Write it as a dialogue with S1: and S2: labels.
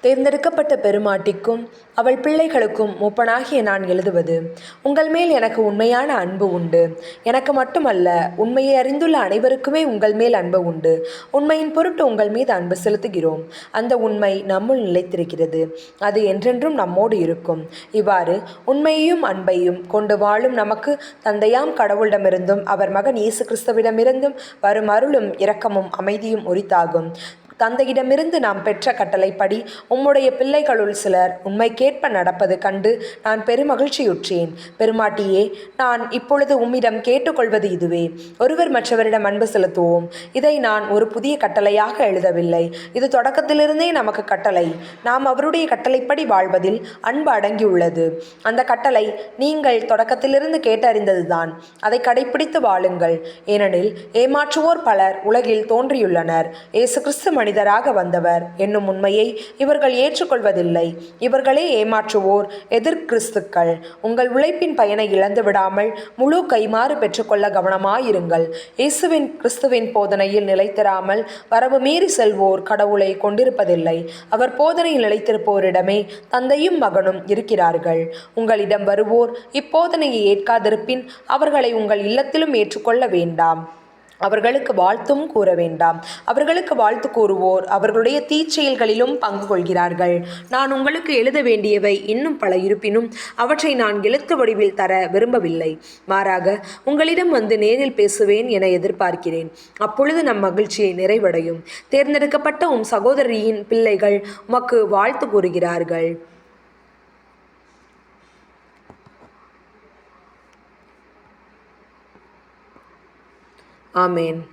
S1: தேர்ந்தெடுக்கப்பட்ட பெருமாட்டிக்கும் அவள் பிள்ளைகளுக்கும் மூப்பனாகிய நான் எழுதுவது உங்கள் மேல் எனக்கு உண்மையான அன்பு உண்டு. எனக்கு மட்டுமல்ல உண்மையை அறிந்துள்ள அனைவருக்குமே உங்கள் மேல் அன்பு உண்டு. உண்மையின் பொருட்டு உங்கள் மீது அன்பு செலுத்துகிறோம். அந்த உண்மை நம்முள் நிலைத்திருக்கிறது. அது என்றென்றும் நம்மோடு இருக்கும். இவ்வாறு உண்மையையும் அன்பையும் கொண்டு வாழும் நமக்கு தந்தையாம் கடவுளிடமிருந்தும் அவர் மகன் இயேசு கிறிஸ்தவிடமிருந்தும் வரும் அருளும் இரக்கமும் அமைதியும் உரித்தாகும். தந்தையிடமிருந்து நாம் பெற்ற கட்டளைப்படி உம்முடைய பிள்ளைகளுள் சிலர் உண்மைக்கேற்ப நடப்பது கண்டு நான் பெருமகிழ்ச்சியுற்றேன். பெருமாட்டியே நான் இப்பொழுது உம்மிடம் கேட்டுக்கொள்வது இதுவே. ஒருவர் மற்றவரிடம் அன்பு செலுத்துவோம். இதை நான் ஒரு புதிய கட்டளையாக எழுதவில்லை. இது தொடக்கத்திலிருந்தே நமக்கு கட்டளை. நாம் அவருடைய கட்டளைப்படி வாழ்வதில் அன்பு அடங்கியுள்ளது. அந்த கட்டளை நீங்கள் தொடக்கத்திலிருந்து கேட்டறிந்ததுதான். அதை கடைப்பிடித்து வாழுங்கள். ஏனெனில் ஏமாற்றுவோர் பலர் உலகில் தோன்றியுள்ளனர். ஏசு கிறிஸ்து மனிதராக வந்தவர். என்னும் உண்மையை இவர்கள் ஏற்றுக்கொள்வதில்லை. இவர்களே ஏமாற்றுவோர் எதிர்கிறிஸ்துக்கள் உங்கள் உழைப்பின் பயனை இழந்து விடாமல் முழு கைமாறு பெற்றுக்கொள்ள கவனமாயிருங்கள். இயேசுவின் கிறிஸ்துவின் போதனையில் நிலைத்திராமல் வரவு மீறி செல்வோர் கடவுளை கொண்டிருப்பதில்லை. அவர் போதனையில் நிலைத்திருப்போரிடமே தந்தையும் மகனும் இருக்கிறார்கள். உங்களிடம் வருவோர் இப்போதனையை ஏற்காதிருப்பின் அவர்களை உங்கள் இல்லத்திலும் ஏற்றுக்கொள்ள வேண்டாம். அவர்களுக்கு வாழ்த்தும் கூற வேண்டாம். அவர்களுக்கு வாழ்த்து கூறுவோர் அவர்களுடைய தீச்செயல்களிலும் பங்கு கொள்கிறார்கள். நான் உங்களுக்கு எழுத வேண்டியவை இன்னும் பல இருப்பினும் அவற்றை நான் எழுத்து வடிவில் தர விரும்பவில்லை. மாறாக உங்களிடம் வந்து நேரில் பேசுவேன் என எதிர்பார்க்கிறேன். அப்பொழுது நம் மகிழ்ச்சியை நிறைவடையும். தேர்ந்தெடுக்கப்பட்ட உம் சகோதரியின் பிள்ளைகள் உமக்கு வாழ்த்து கூறுகிறார்கள். Amen.